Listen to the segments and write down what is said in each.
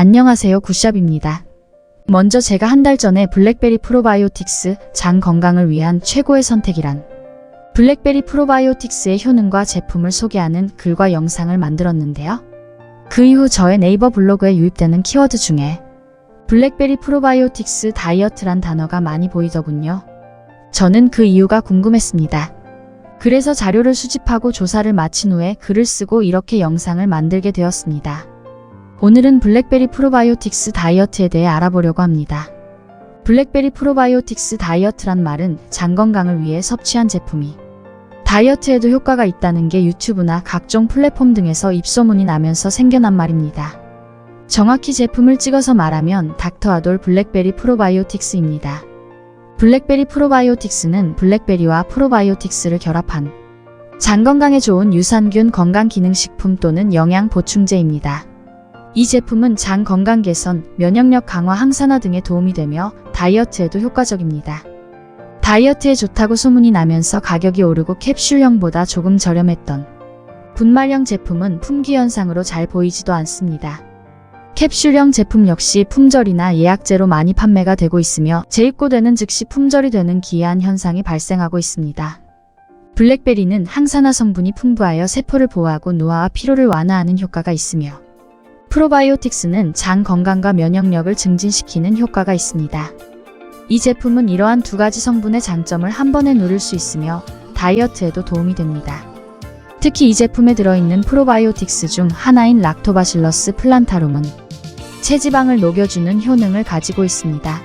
안녕하세요 굿샵입니다. 먼저 제가 한 달 전에 블랙베리 프로바이오틱스 장 건강을 위한 최고의 선택이란 블랙베리 프로바이오틱스의 효능과 제품을 소개하는 글과 영상을 만들었는데요. 그 이후 저의 네이버 블로그에 유입되는 키워드 중에 블랙베리 프로바이오틱스 다이어트란 단어가 많이 보이더군요. 저는 그 이유가 궁금했습니다. 그래서 자료를 수집하고 조사를 마친 후에 글을 쓰고 이렇게 영상을 만들게 되었습니다. 오늘은 블랙베리 프로바이오틱스 다이어트에 대해 알아보려고 합니다. 블랙베리 프로바이오틱스 다이어트란 말은 장 건강을 위해 섭취한 제품이 다이어트에도 효과가 있다는 게 유튜브나 각종 플랫폼 등에서 입소문이 나면서 생겨난 말입니다. 정확히 제품을 찍어서 말하면 닥터 아돌 블랙베리 프로바이오틱스입니다. 블랙베리 프로바이오틱스는 블랙베리와 프로바이오틱스를 결합한 장 건강에 좋은 유산균 건강기능식품 또는 영양 보충제입니다. 이 제품은 장 건강 개선, 면역력 강화 항산화 등에 도움이 되며 다이어트에도 효과적입니다. 다이어트에 좋다고 소문이 나면서 가격이 오르고 캡슐형보다 조금 저렴했던 분말형 제품은 품귀 현상으로 잘 보이지도 않습니다. 캡슐형 제품 역시 품절이나 예약제로 많이 판매가 되고 있으며 재입고되는 즉시 품절이 되는 기이한 현상이 발생하고 있습니다. 블랙베리는 항산화 성분이 풍부하여 세포를 보호하고 노화와 피로를 완화하는 효과가 있으며 프로바이오틱스는 장 건강과 면역력을 증진시키는 효과가 있습니다. 이 제품은 이러한 두 가지 성분의 장점을 한 번에 누릴 수 있으며 다이어트에도 도움이 됩니다. 특히 이 제품에 들어있는 프로바이오틱스 중 하나인 락토바실러스 플란타lum은 체지방을 녹여주는 효능을 가지고 있습니다.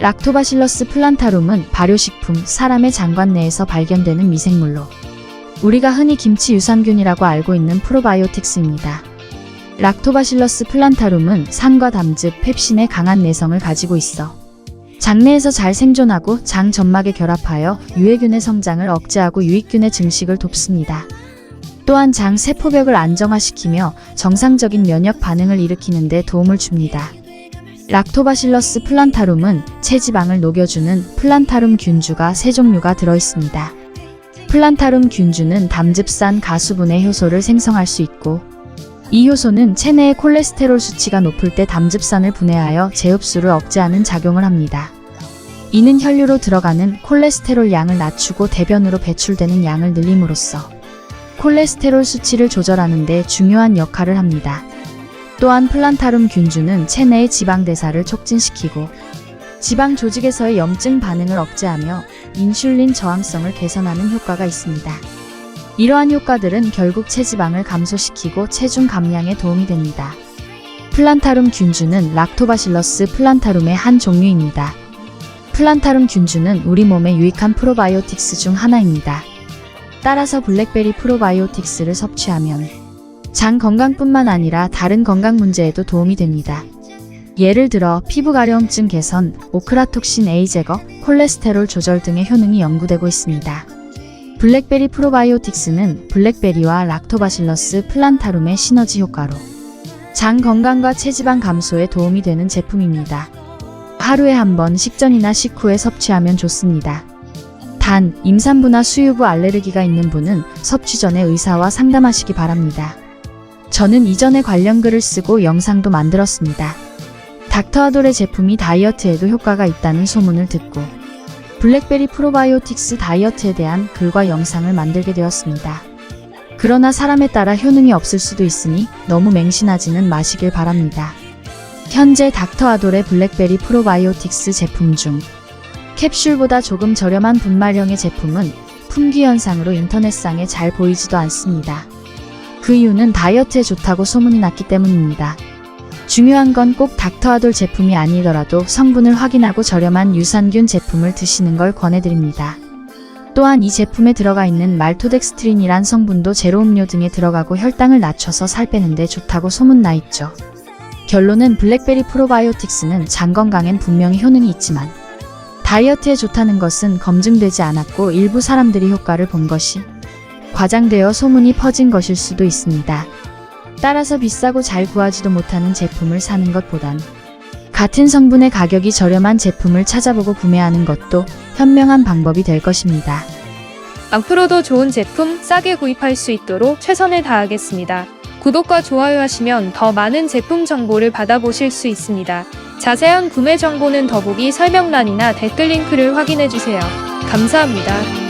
락토바실러스 플란타lum은 발효식품, 사람의 장관 내에서 발견되는 미생물로 우리가 흔히 김치 유산균이라고 알고 있는 프로바이오틱스입니다. 락토바실러스 플란타lum은 산과 담즙, 펩신의 강한 내성을 가지고 있어 장내에서 잘 생존하고 장 점막에 결합하여 유해균의 성장을 억제하고 유익균의 증식을 돕습니다. 또한 장 세포벽을 안정화시키며 정상적인 면역 반응을 일으키는 데 도움을 줍니다. 락토바실러스 플란타lum은 체지방을 녹여주는 플란타룸 균주가 세 종류가 들어있습니다. 플란타룸 균주는 담즙산 가수분해 효소를 생성할 수 있고 이 효소는 체내의 콜레스테롤 수치가 높을 때 담즙산을 분해하여 재흡수를 억제하는 작용을 합니다. 이는 혈류로 들어가는 콜레스테롤 양을 낮추고 대변으로 배출되는 양을 늘림으로써 콜레스테롤 수치를 조절하는 데 중요한 역할을 합니다. 또한 플란타룸 균주는 체내의 지방 대사를 촉진시키고 지방 조직에서의 염증 반응을 억제하며 인슐린 저항성을 개선하는 효과가 있습니다. 이러한 효과들은 결국 체지방을 감소시키고 체중 감량에 도움이 됩니다. 플란타룸 균주는 락토바실러스 플란타룸의 한 종류입니다. 플란타룸 균주는 우리 몸에 유익한 프로바이오틱스 중 하나입니다. 따라서 블랙베리 프로바이오틱스를 섭취하면 장 건강뿐만 아니라 다른 건강 문제에도 도움이 됩니다. 예를 들어 피부 가려움증 개선, 오크라톡신 A 제거, 콜레스테롤 조절 등의 효능이 연구되고 있습니다. 블랙베리 프로바이오틱스는 블랙베리와 락토바실러스 플란타룸의 시너지 효과로 장 건강과 체지방 감소에 도움이 되는 제품입니다. 하루에 한 번 식전이나 식후에 섭취하면 좋습니다. 단, 임산부나 수유부 알레르기가 있는 분은 섭취 전에 의사와 상담하시기 바랍니다. 저는 이전에 관련 글을 쓰고 영상도 만들었습니다. 닥터아돌의 제품이 다이어트에도 효과가 있다는 소문을 듣고 블랙베리 프로바이오틱스 다이어트에 대한 글과 영상을 만들게 되었습니다. 그러나 사람에 따라 효능이 없을 수도 있으니 너무 맹신하지는 마시길 바랍니다. 현재 닥터 아돌의 블랙베리 프로바이오틱스 제품 중 캡슐보다 조금 저렴한 분말형의 제품은 품귀 현상으로 인터넷상에 잘 보이지도 않습니다. 그 이유는 다이어트에 좋다고 소문이 났기 때문입니다. 중요한 건 꼭 닥터아돌 제품이 아니더라도 성분을 확인하고 저렴한 유산균 제품을 드시는 걸 권해드립니다. 또한 이 제품에 들어가 있는 말토덱스트린이란 성분도 제로 음료 등에 들어가고 혈당을 낮춰서 살 빼는데 좋다고 소문나 있죠. 결론은 블랙베리 프로바이오틱스는 장 건강엔 분명히 효능이 있지만 다이어트에 좋다는 것은 검증되지 않았고 일부 사람들이 효과를 본 것이 과장되어 소문이 퍼진 것일 수도 있습니다. 따라서 비싸고 잘 구하지도 못하는 제품을 사는 것보단 같은 성분의 가격이 저렴한 제품을 찾아보고 구매하는 것도 현명한 방법이 될 것입니다. 앞으로도 좋은 제품 싸게 구입할 수 있도록 최선을 다하겠습니다. 구독과 좋아요 하시면 더 많은 제품 정보를 받아보실 수 있습니다. 자세한 구매 정보는 더보기 설명란이나 댓글 링크를 확인해 주세요. 감사합니다.